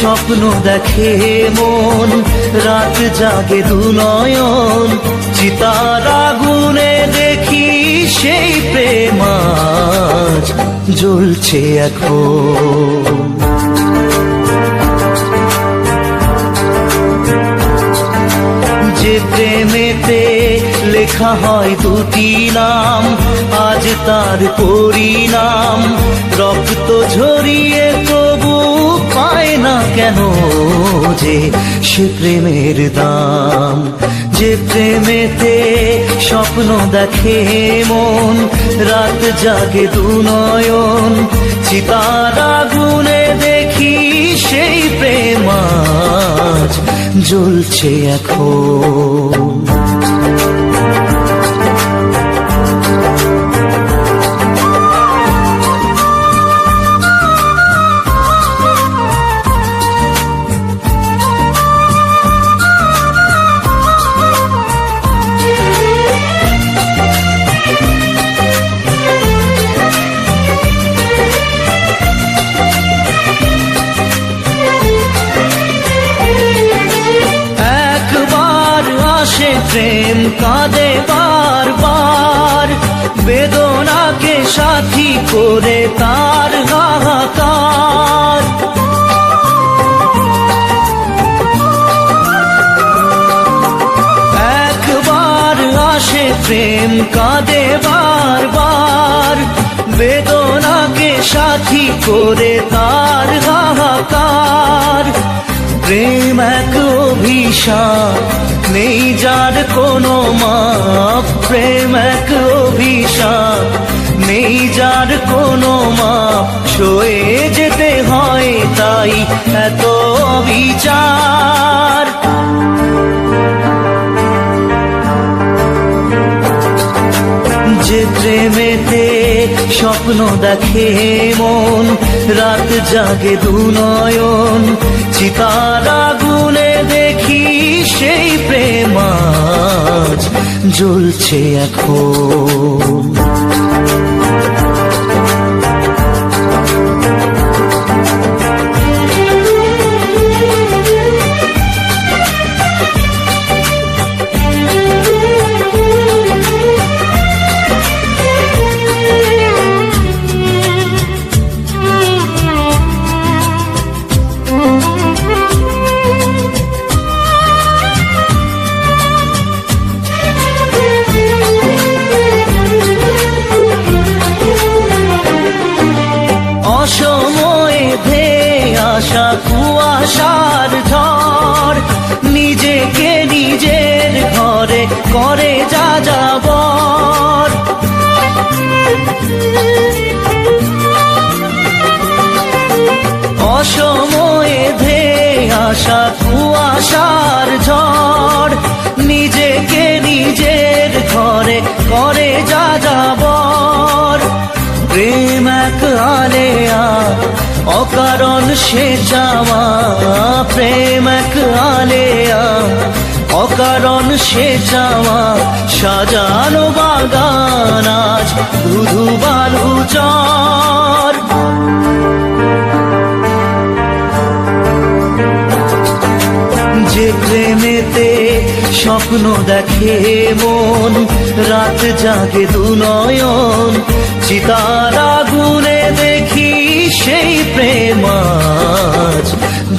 স্বপ্ন দেখে মন, রাত জাগে দু নয়ন চিতার দেখি সেই প্রেম আজ জ্বলছে এখন। যে প্রেমেতে লেখা হয় দুটি নাম, আজ তার পরিণাম। রক্ত ঝরিয়ে তবু যে সে প্রেমের দাম। যে প্রেমেতে স্বপ্ন দেখে মন, রাত জাগে দু নয়ন। চিতারা গুনে দেখি সেই প্রেমাজ জ্বলছে এখন। প্রেম কাঁদে বারবার। বেদনাকে সাথী করে তার এক অভিশাপ নেই যার কোনো মাপ, প্রেম এক অভিশাপ নেই যার কোনো মাপ, সয়ে যেতে হয় তাই এত বিচার যে প্রেমেতে স্বপ্ন দেখে মন, রাত জাগে দু নয়ন। চিতার গুনে দেখি সেই প্রেমাজ জ্বলছে এখন। করে যা যাবর অসময়ে ধে আসা কুয়াশার ঝড় নিজেকে নিজের ঘরে করে যা যাবর প্রেম এক আলেয়া, অকারণ সে চাওয়া প্রেম এক আলেয়া, অকারণ সে চাওয়া সাজানো বাগান আজ ধুধু বালু চর যে প্রেমেতে স্বপ্ন দেখে মন, রাত জাগে দু নয়ন চিতার আগুনে দেখি সেই প্রেমাজ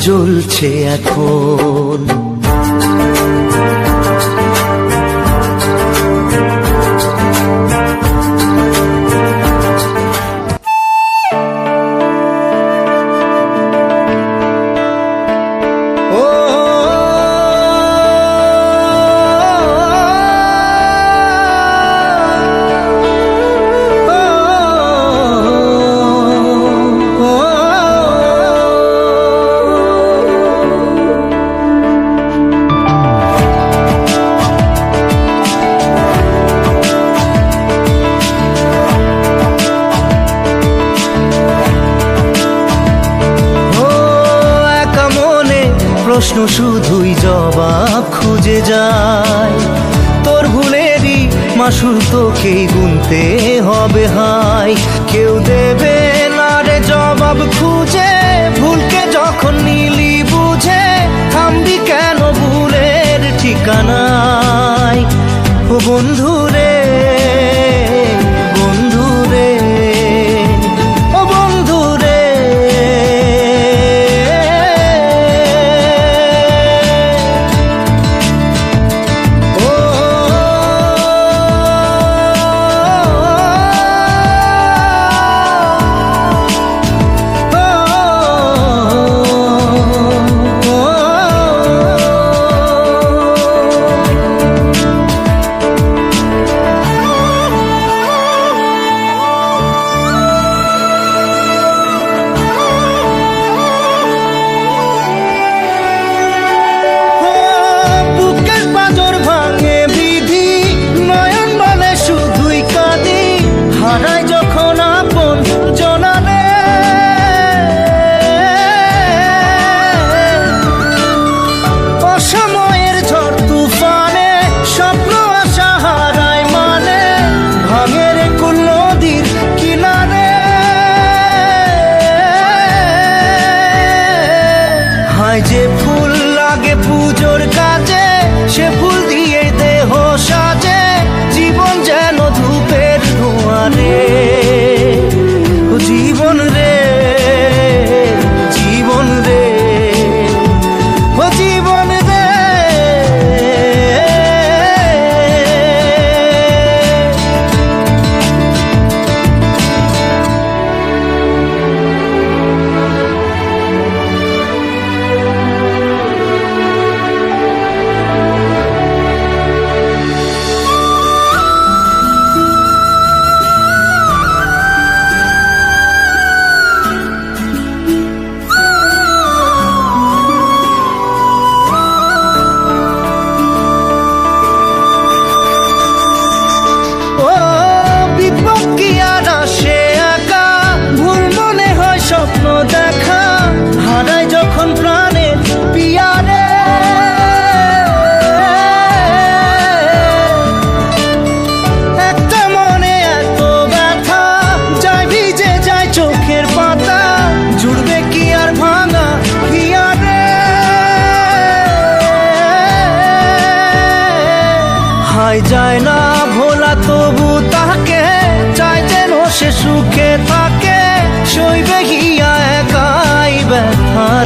জ্বলছে এখন। তোকেই গুনতে হবে হাই কেউ দেবে না রে জবাব খুঁজে। ভুলকে যখন নিলি বুঝে, থামবি কেন ভুলের ঠিকানায়? ও বন্ধু রে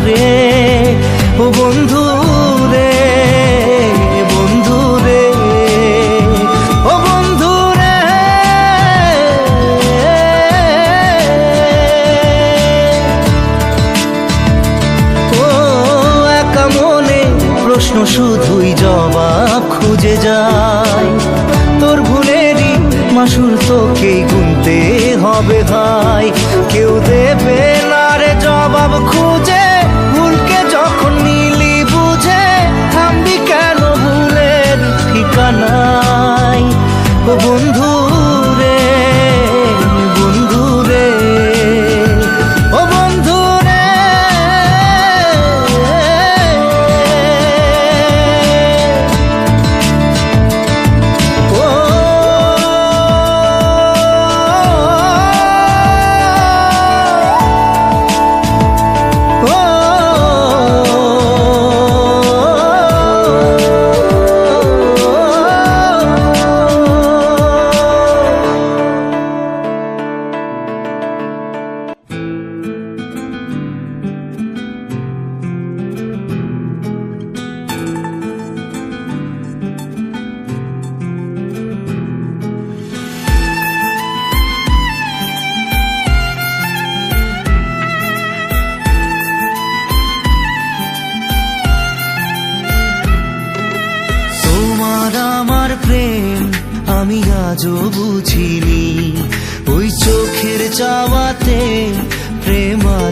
রে। ও বন্ধু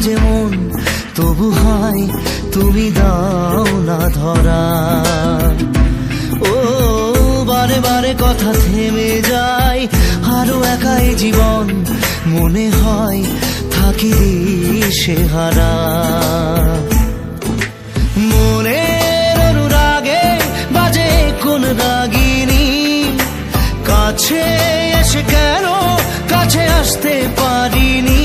তোমাকে খুঁজে মন তবু হয় তুমি দাও না ধরা। ও, বারে বারে কথা থেমে যায়, আরও একাই জীবন মনে হয় থাকি সে হারা। মনের অনুরাগে বাজে কোন রাগিনী কাছে এসে কেন কাছে আসতে পারিনি?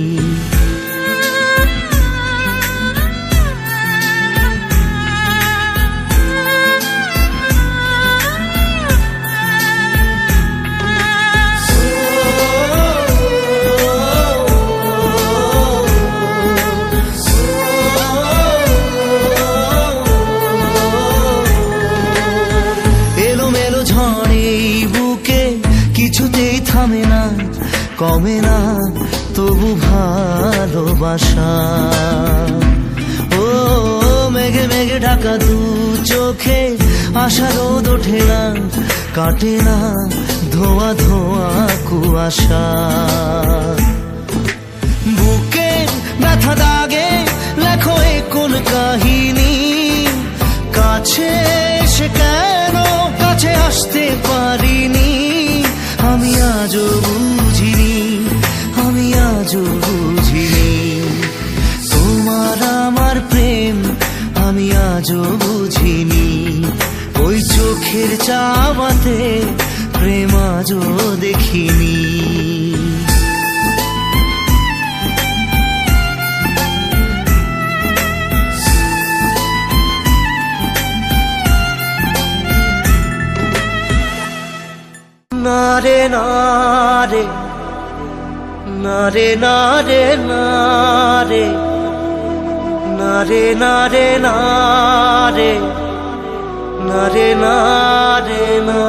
কাটে না ধোয়া ধোয়া কুয়াশা। বুকে ব্যথা দাগে, লেখো এ কোন কাহিনী। কাছে এসে কেন কাছে আসতে পারিনি? আমি আজও বুঝিনি, আমি আজও বুঝিনি। তোমার আমার প্রেম, আমি আজও বুঝিনি। ওই চোখের চাওয়াতে প্রেম আজও দেখিনি। না রে না রে না রে না রে না রে না রে না রে না রে। না রে না না।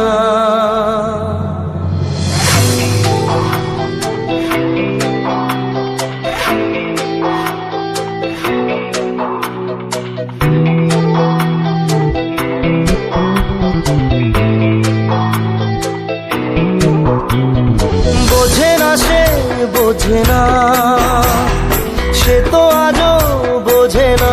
বোঝে না সে বোঝে না। সে তো আজও বোঝে না।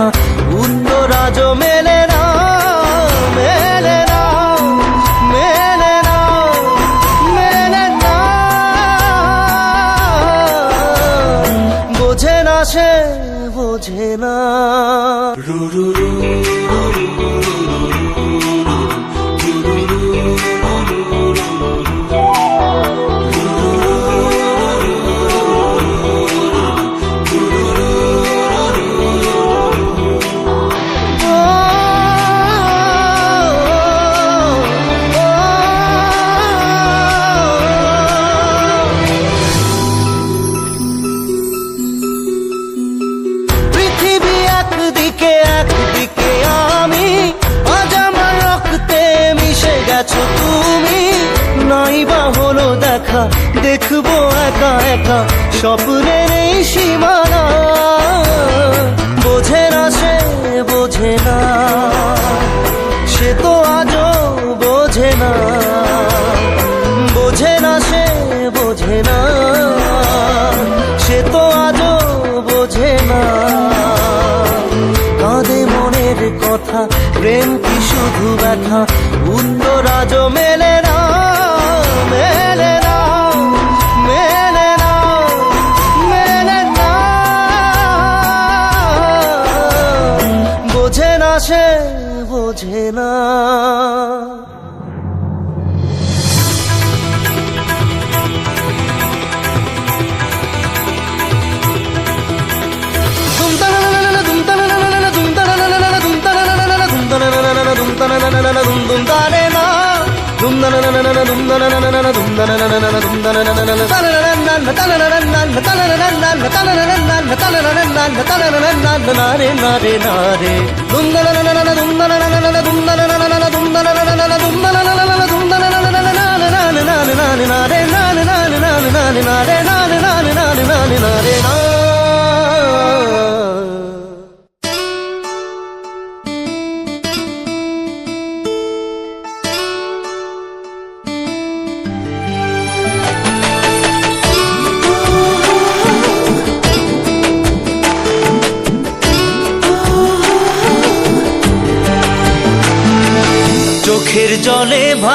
यहाँ কি শুধু ব্যথা? উত্তর আজও মেলে না মেলে না। దుమ్ దానేనా దుమ్ నన నన నన దుమ్ నన నన నన దుమ్ నన నన నన దుమ్ నన నన నన తన నన్న తన నన్న తన నన్న తన నన్న తన నన్న తన నన్న నారే నారే నారే దుమ్ నన నన నన దుమ్ నన నన నన దుమ్ నన నన నన దుమ్ నన నన నన దుమ్ నన నన నన దుమ్ నన నన నన నాన నాన నాన నాన నారే నాన నాన నాన నాన నారే నాన నాన నాన నాన నారే నాన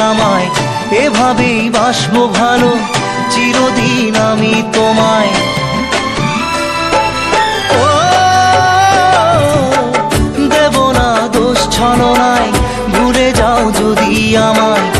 আমায় এভাবেই বাসবো ভালো, চিরদিন আমি তোমায়। দেব না দোষ ছলনায় ঘুরে যাও যদি আমায়।